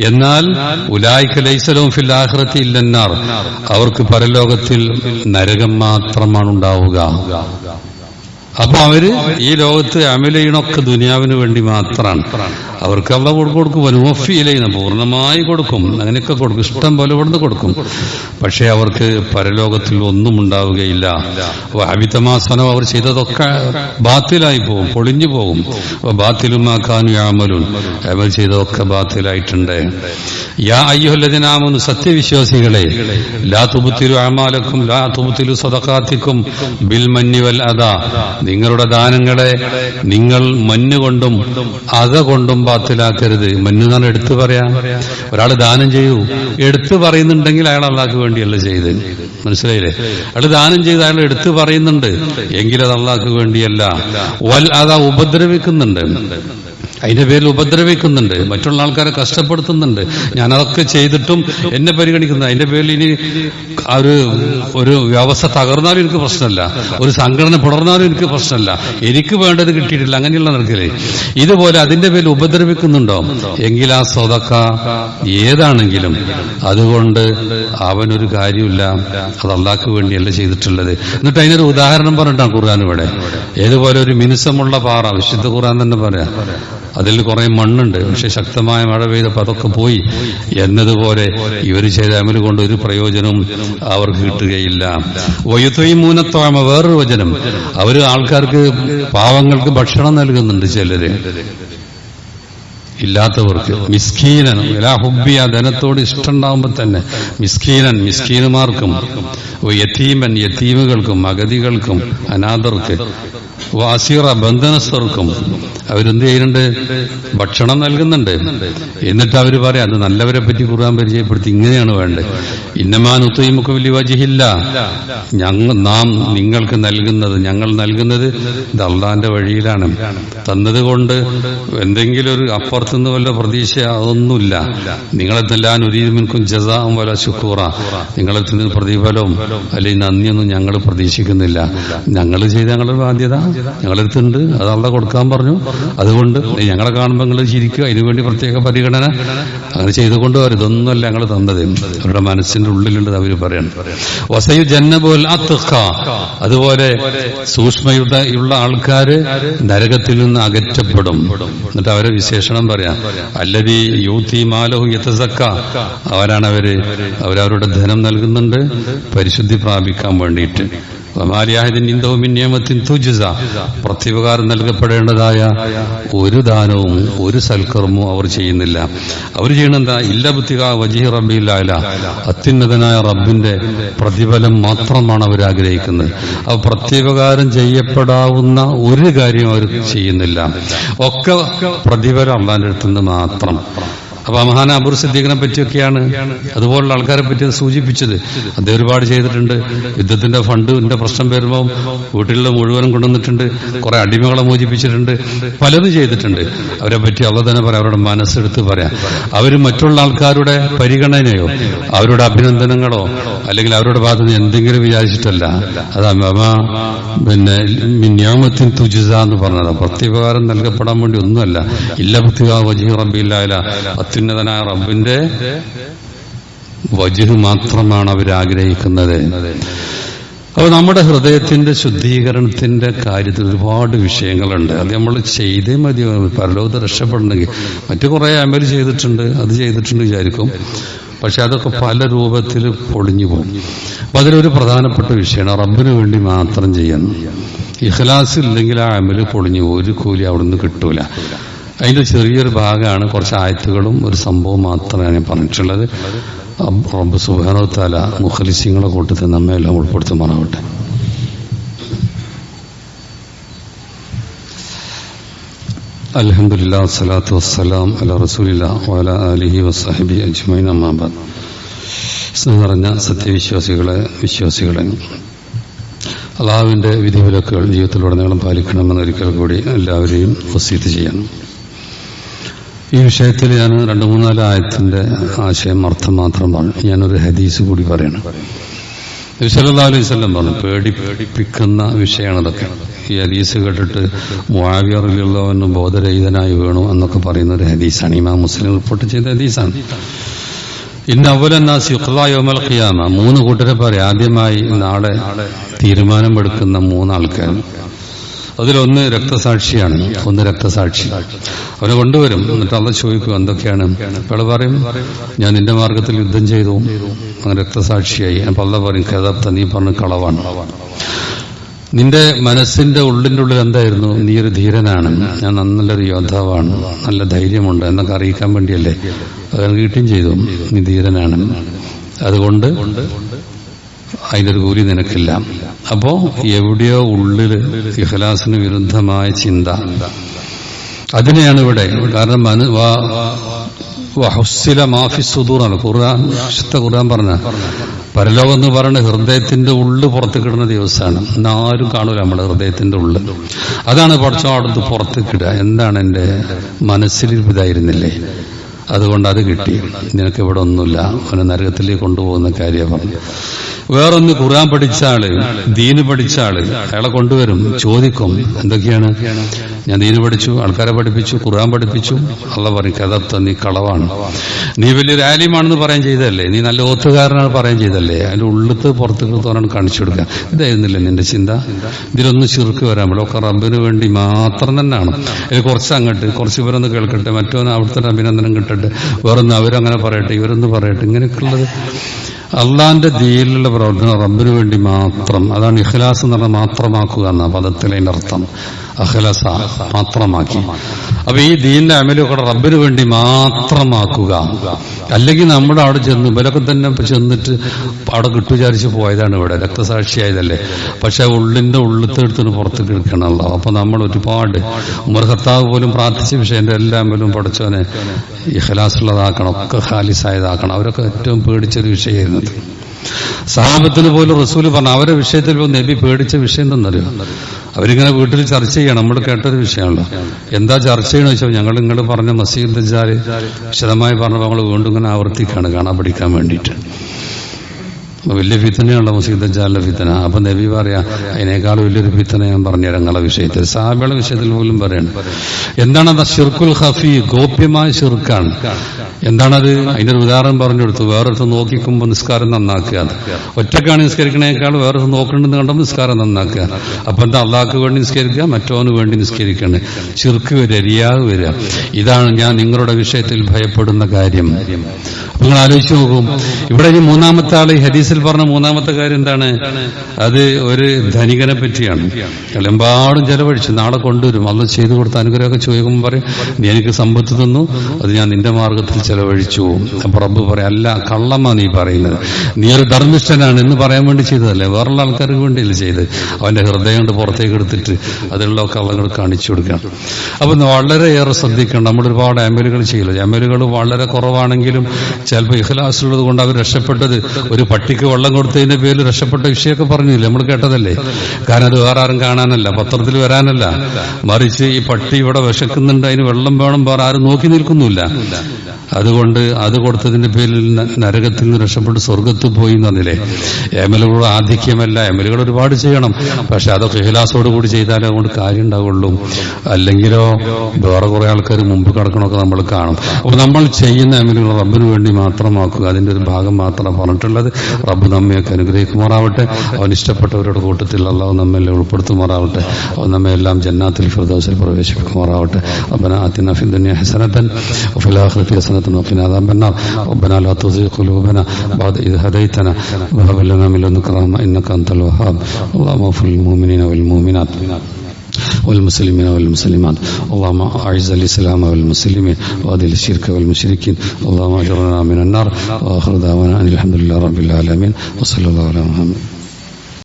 എന്നാൽ ഉലായിക്ക ലൈസലവും ഫിൽ ആഹ്റത്തി ഇല്ലെന്നാർ. അവർക്ക് പരലോകത്തിൽ നരകം മാത്രമാണ് ഉണ്ടാവുക. അപ്പൊ അവർ ഈ ലോകത്ത് അമലയിണൊക്കെ ദുനിയാവിന് വേണ്ടി മാത്രമാണ് അവർക്ക് അവിടെ കൊടുക്കും. വനുവഫിയിലെയ്യുന്ന പൂർണമായി കൊടുക്കും. അങ്ങനെയൊക്കെ കൊടുക്കും. ഇഷ്ടം പോലെ ഇവിടുന്ന് കൊടുക്കും. പക്ഷേ അവർക്ക് പരലോകത്തിൽ ഒന്നും ഉണ്ടാവുകയില്ല. അവിതമാസനം അവർ ചെയ്തതൊക്കെ ബാത്തിലായി പോകും പൊളിഞ്ഞു പോകും അപ്പൊ ബാത്തിലും ആക്കാനും യാമലും അവർ ചെയ്തതൊക്കെ ബാത്തിലായിട്ടുണ്ട്. യാ അയ്യോല്ലതിനാമെന്ന് സത്യവിശ്വാസികളെ ലാ തുബുത്തിരു ആമാലക്കും ലാ തുബുത്തിരു സ്വതക്കാത്തിക്കും ബിൽ അതാ നിങ്ങളുടെ ദാനങ്ങളെ നിങ്ങൾ മഞ്ഞുകൊണ്ടും അക കൊണ്ടും ബാത്തിലാക്കരുത്. മഞ്ഞ് എന്നാണ് എടുത്തു പറയാം. ഒരാൾ ദാനം ചെയ്യൂ. എടുത്തു പറയുന്നുണ്ടെങ്കിൽ അയാൾ അള്ളാഹ്ക്ക് വേണ്ടിയല്ല ചെയ്ത് മനസ്സിലായില്ലേ? അയാൾ ദാനം ചെയ്ത് അയാൾ എടുത്തു പറയുന്നുണ്ട്. എങ്കിലത് അള്ളാഹ്ക്ക് വേണ്ടിയല്ല. വൽ അതാ ഉപദ്രവിക്കുന്നുണ്ട്. അതിന്റെ പേരിൽ ഉപദ്രവിക്കുന്നുണ്ട്. മറ്റുള്ള ആൾക്കാരെ കഷ്ടപ്പെടുത്തുന്നുണ്ട്. ഞാൻ അതൊക്കെ ചെയ്തിട്ടും എന്നെ പരിഗണിക്കുന്നു അതിന്റെ പേരിൽ ഇനി ഒരു ഒരു വ്യവസ്ഥ തകർന്നാലും എനിക്ക് പ്രശ്നമല്ല. ഒരു സംഘടന പുടർന്നാലും എനിക്ക് പ്രശ്നമല്ല. എനിക്ക് വേണ്ടത് കിട്ടിയിട്ടില്ല. അങ്ങനെയുള്ള നിൽക്കലേ ഇതുപോലെ അതിന്റെ പേരിൽ ഉപദ്രവിക്കുന്നുണ്ടോ? എങ്കിൽ ആ സ്വതക്ക ഏതാണെങ്കിലും അതുകൊണ്ട് അവനൊരു കാര്യമില്ല. അത് അള്ളാഹ്ക്ക് വേണ്ടിയല്ല ചെയ്തിട്ടുള്ളത്. എന്നിട്ട് അതിനൊരു ഉദാഹരണം പറഞ്ഞിട്ടാണ് ഖുർആൻ ഇവിടെ. ഏതുപോലെ ഒരു മിനുസമുള്ള പാറ വിശുദ്ധ ഖുർആൻ തന്നെ പറയാം. അതിൽ കുറെ മണ്ണുണ്ട്. പക്ഷെ ശക്തമായ മഴ പെയ്തപ്പോൾ അതൊക്കെ പോയി. എന്നതുപോലെ ഇവർ ചെയ്ത അമൽ കൊണ്ട് ഒരു പ്രയോജനവും അവർക്ക് കിട്ടുകയില്ല. വയുത്വയി മൂന്നത്തോമ വേറൊരു വചനം. അവർ ആൾക്കാർക്ക് പാവങ്ങൾക്ക് ഭക്ഷണം നൽകുന്നുണ്ട് ചിലര്. ഇല്ലാത്തവർക്ക് മിസ്കീനൻ എല്ലാ ഹുബിയ ധനത്തോട് ഇഷ്ടമുണ്ടാകുമ്പോൾ തന്നെ മിസ്കീനൻ മിസ്കീനുമാർക്കും യത്തീമൻ യത്തീമുകൾക്കും അഗതികൾക്കും അനാഥർക്ക് വാസിറ ബന്ധനസ്ഥർക്കും അവരെന്ത് ചെയ്യുന്നുണ്ട്? ഭക്ഷണം നൽകുന്നുണ്ട്. എന്നിട്ട് അവർ പറയാം അത് നല്ലവരെ പറ്റി കുറുവാൻ പരിചയപ്പെടുത്തി ഇങ്ങനെയാണ് വേണ്ടത്. വജിഹില്ല. ഞങ്ങൾ നാം നിങ്ങൾക്ക് നൽകുന്നത് ഞങ്ങൾ നൽകുന്നത് ഇത് അള്ളാന്റെ വഴിയിലാണ്. തന്നതുകൊണ്ട് എന്തെങ്കിലും ഒരു അപ്പുറത്തുനിന്ന് വല്ല പ്രതീക്ഷ അതൊന്നുമില്ല നിങ്ങളെ തെല്ലാൻ ഒരീമിൻകും ജസാം വല ശുക്കൂറ. നിങ്ങളെ നിന്ന് പ്രതിഫലവും അല്ലെങ്കിൽ നന്ദിയൊന്നും ഞങ്ങൾ പ്രതീക്ഷിക്കുന്നില്ല. ഞങ്ങൾ ചെയ്ത ഞങ്ങളുടെ ബാധ്യത. ഞങ്ങളെടുത്തുണ്ട് അത് അവിടെ കൊടുക്കാൻ പറഞ്ഞു. അതുകൊണ്ട് ഞങ്ങളെ കാണുമ്പോൾ നിങ്ങൾ ചിരിക്കുക. അതിനുവേണ്ടി പ്രത്യേക പരിഗണന. അങ്ങനെ ചെയ്തുകൊണ്ട് ഇതൊന്നുമല്ല ഞങ്ങൾ തന്നത്. അവരുടെ മനസ്സിന്റെ ഉള്ളിലുള്ളത് അവർ പറയണം. വസയു ജന്നപോൽ അതുപോലെ സൂക്ഷ്മയുടെ ഉള്ള ആൾക്കാര് നരകത്തിൽ നിന്ന് അകറ്റപ്പെടും. എന്നിട്ട് അവരെ വിശേഷണം പറയാം. അല്ലതി യൂത്തി മാലഹു യത്തസക്ക അവരാണ് അവർ അവരവരുടെ ധനം നൽകുന്നുണ്ട് പരിശുദ്ധി പ്രാപിക്കാൻ വേണ്ടിയിട്ട്. പ്രത്യുപകാരം നൽകപ്പെടേണ്ടതായ ഒരു ദാനവും ഒരു സൽക്കർമ്മവും അവർ ചെയ്യുന്നില്ല. അവർ ചെയ്യണെന്താ ഇല്ല ബുദ്ധിക വജീ റബ്ബില്ല അത്യുന്നതനായ റബ്ബിന്റെ പ്രതിഫലം മാത്രമാണ് അവർ ആഗ്രഹിക്കുന്നത്. അവ പ്രത്യുപകാരം ചെയ്യപ്പെടാവുന്ന ഒരു കാര്യം അവർ ചെയ്യുന്നില്ല. ഒക്കെ പ്രതിഫലം അള്ളാന്റെ അടുത്തുനിന്ന് മാത്രം. അപ്പൊ മഹാന അബുർ സിദ്ദീഖിനെ പറ്റിയൊക്കെയാണ് അതുപോലുള്ള ആൾക്കാരെ പറ്റി സൂചിപ്പിച്ചത്. അദ്ദേഹം ഒരുപാട് ചെയ്തിട്ടുണ്ട്. യുദ്ധത്തിന്റെ ഫണ്ടിന്റെ പ്രശ്നം വരുമ്പോൾ വീട്ടിലുള്ള മുഴുവനും കൊണ്ടുവന്നിട്ടുണ്ട്. കുറെ അടിമകളെ മോചിപ്പിച്ചിട്ടുണ്ട്. പലതും ചെയ്തിട്ടുണ്ട്. അവരെ പറ്റി അവ തന്നെ പറയാം അവരുടെ മനസ്സെടുത്ത് പറയാം. അവർ മറ്റുള്ള ആൾക്കാരുടെ പരിഗണനയോ അവരുടെ അഭിനന്ദനങ്ങളോ അല്ലെങ്കിൽ അവരുടെ ഭാഗത്ത് നിന്ന് എന്തെങ്കിലും വിചാരിച്ചിട്ടല്ല. അത് പിന്നെ മിന്യാമത്തിൻ തുജിസ എന്ന് പറഞ്ഞത്. പ്രത്യുപകാരം നൽകപ്പെടാൻ വേണ്ടി ഒന്നുമല്ല. ഇല്ല ബുദ്ധിക വജീ റബ്ബില്ല അത്യുന്നതനായ റബ്ബിന്റെ വജുഹ് മാത്രമാണ് അവർ ആഗ്രഹിക്കുന്നത്. അപ്പോൾ നമ്മുടെ ഹൃദയത്തിന്റെ ശുദ്ധീകരണത്തിന്റെ കാര്യത്തിൽ ഒരുപാട് വിഷയങ്ങളുണ്ട്. അത് നമ്മൾ ചെയ്തേ മതി. പരലോകത്ത് രക്ഷപ്പെടണമെങ്കിൽ. മറ്റു കുറേ അമൽ ചെയ്തിട്ടുണ്ട്. അത് ചെയ്തിട്ടുണ്ട് വിചാരിക്കും. പക്ഷെ അതൊക്കെ പല രൂപത്തിൽ പൊളിഞ്ഞു പോകും. അപ്പൊ അതിലൊരു പ്രധാനപ്പെട്ട വിഷയമാണ് റബ്ബിന് വേണ്ടി മാത്രം ചെയ്യണം ഇഖ്ലാസ് ഇല്ലെങ്കിൽ ആ അമൽ പൊളിഞ്ഞു ഒരു കൂലി അവിടുന്ന് കിട്ടൂല. അതിന്റെ ചെറിയൊരു ഭാഗമാണ് കുറച്ച് ആയത്തുകളും ഒരു സംഭവം മാത്രമേ ഞാൻ പറഞ്ഞിട്ടുള്ളത്. റബ്ബ് സുബാനോത്താല മുഖലിസിങ്ങളെ കൂട്ടത്തിൽ നമ്മെ എല്ലാം ഉൾപ്പെടുത്തുമാറാവട്ടെ. അലഹമുല്ലാ വസ്സലാത്തു വസ്സലാം അല റസൂലില്ല അലിഹി വസാഹിബി അജ്മൈൻ അമ്മാബാദ് സ്നേഹം നിറഞ്ഞ സത്യവിശ്വാസികളെ വിശ്വാസികളെ അള്ളാഹുവിന്റെ വിധിവിലക്കുകൾ ജീവിതത്തിലുടനീളം പാലിക്കണമെന്ന് ഒരിക്കൽ കൂടി എല്ലാവരെയും വസീത്ത് ചെയ്യണം ഈ വിഷയത്തിൽ ഞാൻ രണ്ട് മൂന്നാൽ ആയത്തിന്റെ ആശയം അർത്ഥം മാത്രം പറഞ്ഞു ഞാനൊരു ഹദീസ് കൂടി പറയണം. സല്ലാ അലൈഹി പേടി പേടിപ്പിക്കുന്ന വിഷയമാണ് അതൊക്കെ. ഈ ഹദീസ് കേട്ടിട്ട് മുവാവിയറിലുള്ളവന് ബോധരഹിതനായി വീണു എന്നൊക്കെ പറയുന്ന ഒരു ഹദീസാണ്. ഇമാം മുസ്ലിം റിപ്പോർട്ട് ചെയ്ത ഹദീസാണ്. ഇന്ന് അവലെന്നാസ് യുക്ലായോമൽ ഖിയാമ. മൂന്ന് കൂട്ടരെ പറയാം ആദ്യമായി നാളെ തീരുമാനമെടുക്കുന്ന മൂന്നാൾക്കാർ അതിലൊന്ന് രക്തസാക്ഷിയാണ്. ഒന്ന് രക്തസാക്ഷി. അവനെ കൊണ്ടുവരും. എന്നിട്ട് അള്ള ചോദിക്കും എന്തൊക്കെയാണ്? അയാൾ പറയും ഞാൻ നിന്റെ മാർഗത്തിൽ യുദ്ധം ചെയ്തു. അങ്ങനെ രക്തസാക്ഷിയായി. ഞാൻ അള്ള പറയും കഥപ്ത നീ പറഞ്ഞ കളവാണ്. നിന്റെ മനസ്സിന്റെ ഉള്ളിന്റെ ഉള്ളിൽ എന്തായിരുന്നു? നീ ഒരു ധീരനാണ്. ഞാൻ നല്ലൊരു യോദ്ധാവാണ്. നല്ല ധൈര്യമുണ്ട്. എന്നൊക്കെ അറിയിക്കാൻ വേണ്ടിയല്ലേ? അത് കിട്ടുകയും ചെയ്തു. നീ ധീരനാണ്. അതുകൊണ്ട് അതിന്റെ ഒരു കൂലി നിനക്കില്ല. അപ്പോ എവിടെയോ ഉള്ളിൽ ഇഹ്ലാസിന് വിരുദ്ധമായ ചിന്ത. അതിനെയാണ് ഇവിടെ കാരണം വഹുസില മാഫി സുദൂറാണ്. ഖുർആൻ വിശുദ്ധ ഖുർആൻ പറഞ്ഞ പരലോകം എന്ന് പറയുന്നത് ഹൃദയത്തിന്റെ ഉള്ളു പുറത്ത് കിടുന്ന ദിവസമാണ്. എന്നാരും കാണൂല നമ്മുടെ ഹൃദയത്തിന്റെ ഉള്ളു. അതാണ് പഠിച്ചോ അടുത്ത് പുറത്ത് കിടുക. എന്താണ് എന്റെ മനസ്സിൽ ഇതായിരുന്നില്ലേ? അതുകൊണ്ട് അത് കിട്ടി. നിനക്ക് ഇവിടെ ഒന്നുമില്ല. അവനെ നരകത്തിലേക്ക് കൊണ്ടുപോകുന്ന കാര്യം. വേറൊന്ന് ഖുർആൻ പഠിച്ച ആൾ ദീന് പഠിച്ച ആൾ. അയാളെ കൊണ്ടുവരും ചോദിക്കും. എന്തൊക്കെയാണ്? ഞാൻ ദീന് പഠിച്ചു ആൾക്കാരെ പഠിപ്പിച്ചു ഖുർആൻ പഠിപ്പിച്ചു. അള്ള പറയും കഥത്ത നീ കളവാണ്. നീ വലിയൊരു ആലിമാണെന്ന് പറയാൻ ചെയ്തല്ലേ നീ നല്ല ഓത്തുകാരനാണ് പറയാൻ ചെയ്തല്ലേ അതിന്റെ ഉള്ളത്ത് പുറത്ത് തോന്നാണ് കാണിച്ചു കൊടുക്കുക. ഇതായിരുന്നില്ല നിന്റെ ചിന്ത? ഇതിലൊന്നും ചുരുക്ക് വരാൻ പറ്റും ഒക്കെ റബ്ബിന് വേണ്ടി മാത്രം തന്നെയാണ്. ഇത് കുറച്ച് അങ്ങോട്ട് കുറച്ച് ഇവരൊന്ന് കേൾക്കട്ടെ. മറ്റൊന്ന് അവിടുത്തെ അഭിനന്ദനം കിട്ടട്ടെ. വേറൊന്ന് അവരങ്ങനെ പറയട്ടെ ഇവരൊന്ന് പറയട്ടെ. ഇങ്ങനെയൊക്കെയുള്ളത് അള്ളാന്റെ ദീനിലുള്ള പ്രവർത്തനം റബ്ബിന് വേണ്ടി മാത്രം അതാണ് ഇഖ്ലാസ് എന്ന് പറഞ്ഞാൽ മാത്രമാക്കുക എന്ന പദത്തിലെ അർത്ഥം. അഖലസ മാത്രമാക്കി. അപ്പൊ ഈ ദീന്റെ അമലും കൂടെ റബ്ബിന് വേണ്ടി മാത്രമാക്കുക. അല്ലെങ്കിൽ നമ്മുടെ അവിടെ ചെന്ന് ഇവരൊക്കെ തന്നെ ചെന്നിട്ട് അവിടെ കിട്ടുവിചാരിച്ച് പോയതാണ് ഇവിടെ. രക്തസാക്ഷിയായതല്ലേ. പക്ഷെ ഉള്ളിന്റെ ഉള്ളിത്തെടുത്തിന് പുറത്ത് കിടക്കണല്ലോ അപ്പൊ നമ്മൾ ഒരുപാട് ഉമർ ഖത്താവ് പോലും പ്രാർത്ഥിച്ച വിഷയന്റെ എല്ലാ അമലും പഠിച്ചവനെ ഇഖലാസുള്ളതാക്കണം ഒക്കെ ഖാലിസായതാക്കണം. അവരൊക്കെ ഏറ്റവും പേടിച്ചൊരു വിഷയമായിരുന്നത്. സഹാബത്തിന് പോലും റസൂൽ പറഞ്ഞു അവരെ വിഷയത്തിൽ നബി പേടിച്ച വിഷയം എന്തെന്നറിയോ? അവരിങ്ങനെ വീട്ടിൽ ചർച്ച ചെയ്യണം നമ്മൾ കേട്ടൊരു വിഷയമാണല്ലോ. എന്താ ചർച്ച ചെയ്യണമെന്ന് വെച്ചാൽ ഞങ്ങൾ നിങ്ങൾ പറഞ്ഞ മസീദ് ദജാൽ വിശദമായി പറഞ്ഞപ്പോൾ നമ്മൾ വീണ്ടും ഇങ്ങനെ ആവർത്തിക്കാണ് കാണാൻ പഠിക്കാൻ വേണ്ടിയിട്ട്. വലിയ ഫിത്തനയുള്ള മുസീദ് ദജാലിന്റെ ഫിത്തന. അപ്പൊ നബി പറയാ അതിനേക്കാൾ വലിയൊരു ഫിത്തന ഞാൻ പറഞ്ഞു ഞങ്ങളെ വിഷയത്തിൽ. സാബിയുടെ വിഷയത്തിൽ പോലും പറയണം. എന്താണ് അത്? ഷിർക്കുൽ ഹഫി ഗോപ്യമായ ഷിർക്കാണ് എന്താണത്? അതിന്റെ ഒരു ഉദാഹരണം പറഞ്ഞു കൊടുത്തു. വേറൊരുത്ത് നോക്കിക്കുമ്പോൾ നിസ്കാരം നന്നാക്കുക. ഒറ്റക്കാണ് നിസ്കരിക്കണേക്കാൾ വേറൊരു നോക്കണ്ടെന്ന് കണ്ടപ്പോൾ നിസ്കാരം നന്നാക്കുക. അപ്പൊ എന്താ അള്ളാഹ്ക്ക് വേണ്ടി നിസ്കരിക്കുക? മറ്റോന് വേണ്ടി നിസ്കരിക്കണേ ചിർക്ക് വരിക റിയാവ് വരിക ഇതാണ് ഞാൻ നിങ്ങളുടെ വിഷയത്തിൽ ഭയപ്പെടുന്ന കാര്യം. നിങ്ങൾ ആലോചിച്ച് നോക്കും. ഇവിടെ ഈ മൂന്നാമത്തെ ആൾ ഈ ഹദീസിൽ പറഞ്ഞ മൂന്നാമത്തെ കാര്യം എന്താണ്? അത് ഒരു ധനികനെ പറ്റിയാണ്. എമ്പാടും ചെലവഴിച്ചു നാളെ കൊണ്ടുവരും. അത് ചെയ്തു കൊടുത്ത അനുഗ്രഹമൊക്കെ ചോദിക്കുമ്പോൾ പറയും നീ എനിക്ക് സമ്പത്ത് തന്നു. അത് ഞാൻ നിന്റെ മാർഗത്തിൽ ചെലവഴിച്ചു. പ്രഭു പറയാം അല്ല കള്ളമാ നീ പറയുന്നത്. നീ ഒരു ധർമ്മിഷ്ഠനാണ് എന്ന് പറയാൻ വേണ്ടി ചെയ്തതല്ലേ? വേറുള്ള ആൾക്കാർക്ക് വേണ്ടിയില്ല ചെയ്ത് അവന്റെ ഹൃദയം കൊണ്ട് പുറത്തേക്ക് എടുത്തിട്ട് അതിലുള്ള കള്ളങ്ങൾ കാണിച്ചു കൊടുക്കണം അപ്പൊ വളരെയേറെ ശ്രദ്ധിക്കണം. നമ്മൾ ഒരുപാട് അമലുകൾ ചെയ്യില്ല. അമലുകൾ വളരെ കുറവാണെങ്കിലും ചിലപ്പോൾ ഇഖലാസുള്ളത് കൊണ്ട് അവർ രക്ഷപ്പെട്ടത് ഒരു പട്ടിക്ക് വെള്ളം കൊടുത്തതിന്റെ പേരിൽ രക്ഷപ്പെട്ട വിഷയമൊക്കെ പറഞ്ഞില്ലേ? നമ്മൾ കേട്ടതല്ലേ? കാരണം അത് വേറെ ആരും കാണാനല്ല പത്രത്തിൽ വരാനല്ല. മറിച്ച് ഈ പട്ടി ഇവിടെ വിശക്കുന്നുണ്ട് അതിന് വെള്ളം വേണം വേറെ ആരും നോക്കി നിൽക്കുന്നില്ല അതുകൊണ്ട് അത് കൊടുത്തതിന്റെ പേരിൽ നരകത്തിൽ നിന്ന് രക്ഷപ്പെട്ട് സ്വർഗത്ത് പോയി എന്ന് പറഞ്ഞില്ലേ? എമലുകൾ ആധിക്യമല്ല എമലുകൾ ഒരുപാട് ചെയ്യണം. പക്ഷെ അതൊക്കെ ഇഹ്ലാസോട് കൂടി ചെയ്താലേ അതുകൊണ്ട് കാര്യം ഉണ്ടാവുള്ളൂ. അല്ലെങ്കിലോ വേറെ കുറെ ആൾക്കാർ മുമ്പ് കിടക്കണമൊക്കെ നമ്മൾ കാണും. അപ്പൊ നമ്മൾ ചെയ്യുന്ന എമലുകൾ റബ്ബിന് വേണ്ടി മാത്രമാക്കുക അതിന്റെ ഒരു ഭാഗം മാത്രമാണ് പറഞ്ഞിട്ടുള്ളത് റബ്ബ് നമ്മയൊക്കെ അനുഗ്രഹിക്കുമാറാവട്ടെ അവൻ ഇഷ്ടപ്പെട്ടവരുടെ കൂട്ടത്തിൽ അള്ളാഹു നമ്മെല്ലാം ഉൾപ്പെടുത്തുമാറാവട്ടെ അവൻ നമ്മെ എല്ലാം ജന്നാത്തിൽ ഫിർദൗസിൽ പ്രവേശിപ്പിക്കുമാറാവട്ടെ ربنا آتنا في الدنيا حسنة وفي الآخرة حسنة وقنا عذاب النار ربنا لا تزغ قلوبنا بعد إذ هديتنا وهب لنا من لدنك رحمة إنك أنت الوهاب اللهم اغفر للمؤمنين والمؤمنات والمسلمين والمسلمات. اللهم أعز الإسلام والمسلمين وأذل الشرك والمشركين. اللهم أجرنا من النار وآخر دعوانا أن الحمد لله رب العالمين. وصلى الله على محمد.